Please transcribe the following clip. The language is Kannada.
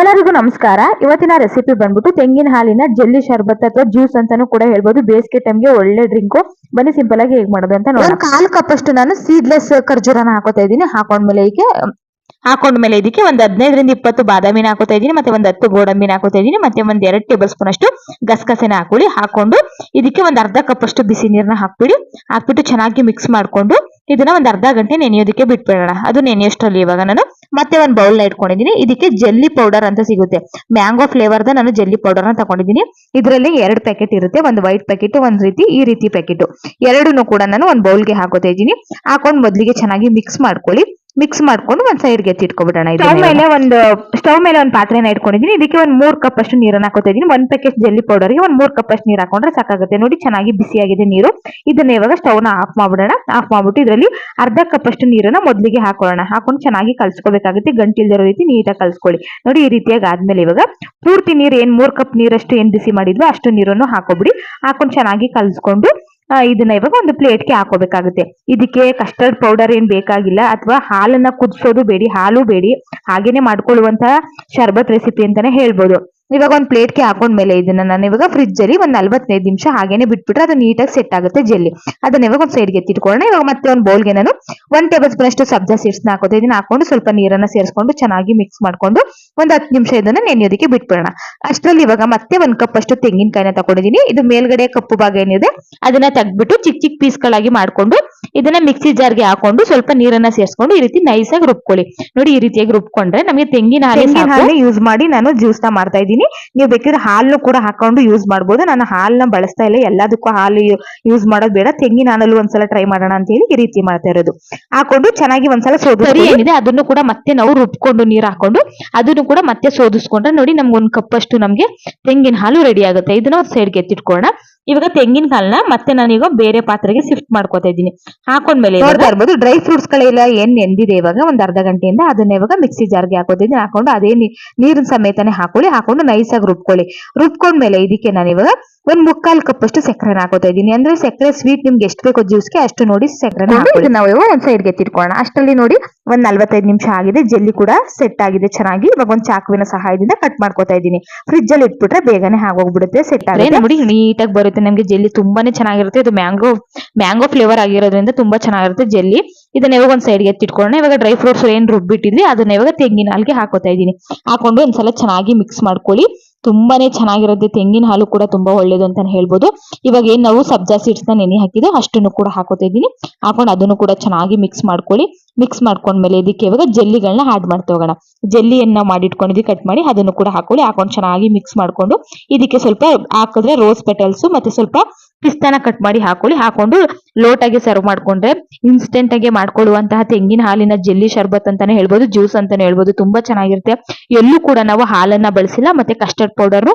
ಎಲ್ಲರಿಗೂ ನಮಸ್ಕಾರ. ಇವತ್ತಿನ ರೆಸಿಪಿ ಬಂದ್ಬಿಟ್ಟು ತೆಂಗಿನ ಹಾಲಿನ ಜೆಲ್ಲಿ ಶರ್ಬತ್ ಅಥವಾ ಜ್ಯೂಸ್ ಅಂತಾನೂ ಕೂಡ ಹೇಳ್ಬೋದು. ಬೇಸಿಗೆ ಟೈಮ್ಗೆ ಒಳ್ಳೆ ಡ್ರಿಂಕು ಬನ್ನಿ ಸಿಂಪಲ್ ಆಗಿ ಹೇಗೆ ಮಾಡೋದು ಅಂತ ನೋಡೋಣ. ಕಾಲು ಕಪ್ ಅಷ್ಟು ನಾನು ಸೀಡ್ಲೆಸ್ ಖರ್ಜೂರನ ಹಾಕೋತಾ ಇದ್ದೀನಿ. ಹಾಕೊಂಡ್ಮೇಲೆ ಇದಕ್ಕೆ ಹಾಕೊಂಡ್ಮೇಲೆ ಇದಕ್ಕೆ ಒಂದು ಹದಿನೈದರಿಂದ ಇಪ್ಪತ್ತು ಬಾದಾಮಿನ ಹಾಕೋತಾ ಇದ್ದೀನಿ. ಮತ್ತೆ ಒಂದು ಹತ್ತು ಗೋಡಂಬಿನ ಹಾಕೋತಾ ಇದ್ದೀನಿ. ಮತ್ತೆ ಒಂದ್ ಎರಡು ಟೇಬಲ್ ಸ್ಪೂನ್ ಅಷ್ಟು ಗಸಗಸೆನ ಹಾಕೊಳ್ಳಿ. ಹಾಕೊಂಡು ಇದಕ್ಕೆ ಒಂದು ಅರ್ಧ ಕಪ್ ಅಷ್ಟು ಬಿಸಿ ನೀರನ್ನ ಹಾಕ್ಬಿಡಿ. ಹಾಕ್ಬಿಟ್ಟು ಚೆನ್ನಾಗಿ ಮಿಕ್ಸ್ ಮಾಡ್ಕೊಂಡು ಇದನ್ನ ಒಂದ್ ಅರ್ಧ ಗಂಟೆ ನೆನೆಯೋದಕ್ಕೆ ಬಿಟ್ಬಿಡೋಣ. ಅದು ನೆನೆಯೋಷ್ಟರಲ್ಲಿ ಇವಾಗ ನಾನು ಮತ್ತೆ ಒಂದು ಬೌಲ್ನ ಇಟ್ಕೊಂಡಿದ್ದೀನಿ. ಇದಕ್ಕೆ ಜೆಲ್ಲಿ ಪೌಡರ್ ಅಂತ ಸಿಗುತ್ತೆ. ಮ್ಯಾಂಗೋ ಫ್ಲೇವರ್ದ ನಾನು ಜೆಲ್ಲಿ ಪೌಡರ್ನ ತಗೊಂಡಿದ್ದೀನಿ. ಇದರಲ್ಲಿ ಎರಡು ಪ್ಯಾಕೆಟ್ ಇರುತ್ತೆ. ಒಂದು ವೈಟ್ ಪ್ಯಾಕೆಟ್ ಒಂದ್ ರೀತಿ ಈ ರೀತಿ ಪ್ಯಾಕೆಟ್ ಎರಡನ್ನೂ ಕೂಡ ನಾನು ಒಂದು ಬೌಲ್ಗೆ ಹಾಕೋತಾ ಇದ್ದೀನಿ. ಹಾಕೊಂಡು ಮೊದಲಿಗೆ ಚೆನ್ನಾಗಿ ಮಿಕ್ಸ್ ಮಾಡ್ಕೊಳ್ಳಿ. ಮಿಕ್ಸ್ ಮಾಡ್ಕೊಂಡು ಒಂದ್ ಸೈಡ್ಗೆ ಎತ್ತಿಟ್ಕೊಬಿಡೋಣ ಸ್ಟವ್ ಮೇಲೆ ಒಂದು, ಸ್ಟವ್ ಮೇಲೆ ಒಂದು ಪಾತ್ರೆನ ಇಟ್ಕೊಂಡಿದೀನಿ ಇದಕ್ಕೆ ಒಂದು ಮೂರ್ ಕಪ್ ಅಷ್ಟು ನೀರನ್ನ ಹಾಕೋತಾ ಇದೀನಿ ಒಂದ್ ಪ್ಯಾಕೆಟ್ ಜಲ್ಲಿ ಪೌಡರ್ಗೆ ಒಂದ್ ಮೂರ್ ಕಪ್ ಅಷ್ಟು ನೀರ್ ಹಾಕೊಂಡ್ರೆ ಸಾಕಾಗುತ್ತೆ. ನೋಡಿ, ಚೆನ್ನಾಗಿ ಬಿಸಿಯಾಗಿದೆ ನೀರು. ಇದನ್ನ ಇವಾಗ ನ ಆಫ್ ಮಾಡ್ಬಿಡೋಣ. ಆಫ್ ಮಾಡ್ಬಿಟ್ಟು ಇದರಲ್ಲಿ ಅರ್ಧ ಕಪ್ ಅಷ್ಟು ನೀರನ್ನ ಮೊದಲಿಗೆ ಹಾಕೊಳ್ಳೋಣ. ಹಾಕೊಂಡು ಚೆನ್ನಾಗಿ ಕಲ್ಸ್ಕೋಬೇಕಾಗುತ್ತೆ. ಗಂಟಿಲ್ದಿರೋ ರೀತಿ ನೀಟಾಗಿ ಕಲ್ಸ್ಕೊಳ್ಳಿ. ನೋಡಿ, ಈ ರೀತಿಯಾಗಿ ಆದ್ಮೇಲೆ ಇವಾಗ ಪೂರ್ತಿ ನೀರು ಏನ್ ಮೂರ್ ಕಪ್ ನೀರಷ್ಟು ಏನ್ ಬಿಸಿ ಮಾಡಿದ್ವಿ ಅಷ್ಟು ನೀರನ್ನು ಹಾಕೋಬಿಡಿ. ಹಾಕೊಂಡು ಚೆನ್ನಾಗಿ ಕಲ್ಸ್ಕೊಂಡು ಇದನ್ನ ಇವಾಗ ಒಂದು ಪ್ಲೇಟ್ಗೆ ಹಾಕೋಬೇಕಾಗುತ್ತೆ. ಇದಕ್ಕೆ ಕಸ್ಟರ್ಡ್ ಪೌಡರ್ ಏನ್ ಬೇಕಾಗಿಲ್ಲ, ಅಥವಾ ಹಾಲನ್ನ ಕುದಿಸೋದು ಬೇಡಿ, ಹಾಲು ಬೇಡಿ, ಹಾಗೇನೆ ಮಾಡ್ಕೊಳ್ಳುವಂತಹ ಶರ್ಬತ್ ರೆಸಿಪಿ ಅಂತಾನೆ ಹೇಳ್ಬೋದು. ಇವಾಗ ಒಂದು ಪ್ಲೇಟ್ಗೆ ಹಾಕೊಂಡ್ಮೇಲೆ ಇದನ್ನ ನಾನು ಇವಾಗ ಫ್ರಿಜ್ ಅಲ್ಲಿ ಒಂದ್ ನಲ್ವತ್ತೈದು ನಿಮಿಷ ಹಾಗೇನೆ ಬಿಟ್ಬಿಟ್ರೆ ಅದು ನೀಟಾಗಿ ಸೆಟ್ ಆಗುತ್ತೆ ಜೆಲ್ಲಿ ಅದನ್ನ ಇವಾಗ ಒಂದು ಸೈಡ್ಗೆ ಎತ್ತಿಟ್ಕೊಳ್ಳೋಣ. ಇವಾಗ ಮತ್ತೆ ಒಂದು ಬೌಲ್ಗೆ ನಾನು ಒಂದ್ ಟೇಬಲ್ ಸ್ಪೂನ್ ಅಷ್ಟು ಸಬ್ಜಾ ಸೀಡ್ಸ್ನ ಹಾಕೋದು ಇದನ್ನ ಹಾಕೊಂಡು ಸ್ವಲ್ಪ ನೀರನ್ನ ಸೇರಿಸ್ಕೊಂಡು ಚೆನ್ನಾಗಿ ಮಿಕ್ಸ್ ಮಾಡ್ಕೊಂಡು ಒಂದ್ ಹತ್ತು ನಿಮಿಷ ಇದನ್ನ ನೆನೆಯೋದಕ್ಕೆ ಬಿಟ್ಬಿಡೋಣ. ಅಷ್ಟರಲ್ಲಿ ಇವಾಗ ಮತ್ತೆ ಒಂದ್ ಕಪ್ ಅಷ್ಟು ತೆಂಗಿನಕಾಯಿನ ತಗೊಂಡಿದ್ದೀನಿ ಇದು ಮೇಲ್ಗಡೆ ಕಪ್ಪು ಭಾಗ ಏನಿದೆ, ಅದನ್ನ ತೆಗ್ದ್ಬಿಟ್ಟು ಚಿಕ್ಕ ಚಿಕ್ಕ ಪೀಸ್ಗಳಾಗಿ ಮಾಡ್ಕೊಂಡು ಇದನ್ನ ಮಿಕ್ಸಿ ಜಾರ್ಗೆ ಹಾಕೊಂಡು ಸ್ವಲ್ಪ ನೀರನ್ನ ಸೇರಿಸ್ಕೊಂಡು ಈ ರೀತಿ ನೈಸ್ ಆಗಿ ರುಬ್ಕೊಳ್ಳಿ. ನೋಡಿ ಈ ರೀತಿಯಾಗಿ ರುಬ್ಕೊಂಡ್ರೆ ನಮಗೆ ತೆಂಗಿನ ಹಾಲು ಯೂಸ್ ಮಾಡಿ ನಾನು ಜ್ಯೂಸ್ನ ಮಾಡ್ತಾ ಇದ್ದೀನಿ. ನೀವು ಬೇಕಿದ್ರೆ ಹಾಲು ಕೂಡ ಹಾಕೊಂಡು ಯೂಸ್ ಮಾಡಬಹುದು ನಾನು ಹಾಲನ್ನ ಬಳಸ್ತಾ ಇಲ್ಲ. ಎಲ್ಲದಕ್ಕೂ ಹಾಲು ಯೂಸ್ ಮಾಡೋದು ಬೇಡ. ತೆಂಗಿನ ಹಾಲಲ್ಲೂ ಒಂದ್ಸಲ ಟ್ರೈ ಮಾಡೋಣ ಅಂತ ಹೇಳಿ ಈ ರೀತಿ ಮಾಡ್ತಾ ಇರೋದು. ಹಾಕೊಂಡು ಚೆನ್ನಾಗಿ ಒಂದ್ಸಲ ಸೋದು ಏನಿದೆ? ಅದನ್ನು ಕೂಡ ಮತ್ತೆ ನಾವು ರುಬ್ಕೊಂಡು ನೀರು ಹಾಕೊಂಡು ಅದನ್ನು ಕೂಡ ಮತ್ತೆ ಸೋದಿಸ್ಕೊಂಡ್ರೆ ನೋಡಿ ನಮ್ಗೆ ಒಂದ್ ಕಪ್ ಅಷ್ಟು ನಮ್ಗೆ ತೆಂಗಿನ ಹಾಲು ರೆಡಿ ಆಗುತ್ತೆ. ಇದನ್ನ ಒಂದ್ ಸೈಡ್ಗೆ ಎತ್ತಿಟ್ಕೊಳ್ಳೋಣ. ಇವಾಗ ತೆಂಗಿನ ಕಾಲನ ಮತ್ತೆ ನಾನೀಗ ಬೇರೆ ಪಾತ್ರೆಗೆ ಶಿಫ್ಟ್ ಮಾಡ್ಕೊತಾ ಇದ್ದೀನಿ. ಹಾಕೊಂಡ್ಮೇಲೆ ನೋಡ್ತಾ ಇರ್ಬೋದು ಡ್ರೈ ಫ್ರೂಟ್ಸ್ ಗಳೆಲ್ಲ ಏನ್ ನೆಂದಿದೆ ಇವಾಗ? ಒಂದ್ ಅರ್ಧ ಗಂಟೆಯಿಂದ ಅದನ್ನ ಇವಾಗ ಮಿಕ್ಸಿ ಜಾರ್ಗೆ ಹಾಕೋತಿದ್ದೀನಿ ಹಾಕೊಂಡು ಅದೇ ನೀರಿನ ಸಮೇತನೇ ಹಾಕೊಳ್ಳಿ. ಹಾಕೊಂಡು ನೈಸ್ ಆಗಿ ರುಬ್ಕೊಳ್ಳಿ. ರುಬ್ಕೊಂಡ್ಮೇಲೆ ಇದಕ್ಕೆ ನಾನು ಇವಾಗ ಒಂದ್ ಮುಕ್ಕಾಲ್ ಕಪ್ ಅಷ್ಟು ಸಕ್ಕರೆನ ಹಾಕೋತಾ ಇದ್ದೀನಿ. ಅಂದ್ರೆ ಸಕ್ಕರೆ ಸ್ವೀಟ್ ನಿಮ್ಗೆ ಎಷ್ಟು ಬೇಕೋ ಜ್ಯೂಸ್ಗೆ ಅಷ್ಟು ನೋಡಿ ಸಕ್ಕರೆ ನಾವು ಇವಾಗ ಒಂದ್ ಸೈಡ್ಗೆ ತಿರ್ಕೋಣ ಅಷ್ಟರಲ್ಲಿ ನೋಡಿ ಒಂದ್ ನಲ್ವತ್ತೈದು ನಿಮಿಷ ಆಗಿದೆ. ಜೆಲ್ಲಿ ಕೂಡ ಸೆಟ್ ಆಗಿದೆ ಚೆನ್ನಾಗಿ. ಇವಾಗ ಒಂದ್ ಚಾಕುವಿನ ಸಹಾಯದಿಂದ ಕಟ್ ಮಾಡ್ಕೋತಾ ಇದ್ದೀನಿ. ಫ್ರಿಜ್ ಅಲ್ಲಿ ಇಟ್ಬಿಟ್ರೆ ಬೇಗನೆ ಆಗೋಗ್ಬಿಡುತ್ತೆ ಸೆಟ್ ಆಗಿದೆ ನೋಡಿ ನೀಟಾಗಿ ಬರುತ್ತೆ. ನಮ್ಗೆ ಜೆಲ್ಲಿ ತುಂಬಾನೇ ಚೆನ್ನಾಗಿರುತ್ತೆ. ಇದು ಮ್ಯಾಂಗೋ ಮ್ಯಾಂಗೋ ಫ್ಲೇವರ್ ಆಗಿರೋದ್ರಿಂದ ತುಂಬಾ ಚೆನ್ನಾಗಿರುತ್ತೆ ಜೆಲ್ಲಿ ಇದನ್ನ ಇವಾಗ ಒಂದ್ ಸೈಡ್ಗೆ ಎತ್ತಿಟ್ಕೊಳ್ಳೋಣ. ಇವಾಗ ಡ್ರೈ ಫ್ರೂಟ್ಸ್ ಏನ್ ರುಬ್ಬಿಟ್ಟಿದ್ವಿ, ಅದನ್ನ ಇವಾಗ ತೆಂಗಿನ ಹಾಲ್ಗೆ ಹಾಕೋತಾ ಇದ್ದೀನಿ. ಹಾಕೊಂಡು ಒಂದ್ಸಲ ಚೆನ್ನಾಗಿ ಮಿಕ್ಸ್ ಮಾಡ್ಕೊಳ್ಳಿ. ತುಂಬಾನೇ ಚೆನ್ನಾಗಿರುತ್ತೆ ತೆಂಗಿನ ಹಾಲು ಕೂಡ ತುಂಬಾ ಒಳ್ಳೇದು ಅಂತಾನೆ ಹೇಳ್ಬೋದು. ಇವಾಗ ಏನ್ ನಾವು ಸಬ್ಜಾ ಸೀಡ್ಸ್ನ ನೆನೆ ಹಾಕಿದ್ದು ಅಷ್ಟನ್ನು ಕೂಡ ಹಾಕೋತಾ ಇದ್ದೀನಿ. ಹಾಕೊಂಡು ಅದನ್ನು ಕೂಡ ಚೆನ್ನಾಗಿ ಮಿಕ್ಸ್ ಮಾಡ್ಕೊಳ್ಳಿ. ಮಿಕ್ಸ್ ಮಾಡ್ಕೊಂಡ್ಮೇಲೆ ಇದಕ್ಕೆ ಇವಾಗ ಜೆಲ್ಲಿಗಳನ್ನ ಆಡ್ ಮಾಡ್ತಾ ಹೋಗೋಣ. ಜೆಲ್ಲಿಯನ್ನ ಮಾಡಿಟ್ಕೊಂಡಿದ್ವಿ ಕಟ್ ಮಾಡಿ ಅದನ್ನು ಕೂಡ ಹಾಕೊಳ್ಳಿ. ಹಾಕೊಂಡು ಚೆನ್ನಾಗಿ ಮಿಕ್ಸ್ ಮಾಡ್ಕೊಂಡು ಇದಕ್ಕೆ ಸ್ವಲ್ಪ ಹಾಕಿದ್ರೆ ರೋಸ್ ಪೆಟಲ್ಸ್ ಮತ್ತೆ ಸ್ವಲ್ಪ ಪಿಸ್ತಾನ ಕಟ್ ಮಾಡಿ ಹಾಕೊಳ್ಳಿ. ಹಾಕೊಂಡು ಲೋಟಾಗಿ ಸರ್ವ್ ಮಾಡ್ಕೊಂಡ್ರೆ ಇನ್ಸ್ಟೆಂಟ್ ಆಗಿ ಮಾಡ್ಕೊಳ್ಳುವಂತಹ ತೆಂಗಿನ ಹಾಲಿನ ಜೆಲ್ಲಿ ಶರ್ಬತ್ ಅಂತಾನೆ ಹೇಳ್ಬೋದು ಜ್ಯೂಸ್ ಅಂತಾನೆ ಹೇಳ್ಬೋದು, ತುಂಬಾ ಚೆನ್ನಾಗಿರುತ್ತೆ. ಎಲ್ಲೂ ಕೂಡ ನಾವು ಹಾಲನ್ನ ಬಳಸಿಲ್ಲ, ಮತ್ತೆ ಕಸ್ಟರ್ಡ್ ಪೌಡರ್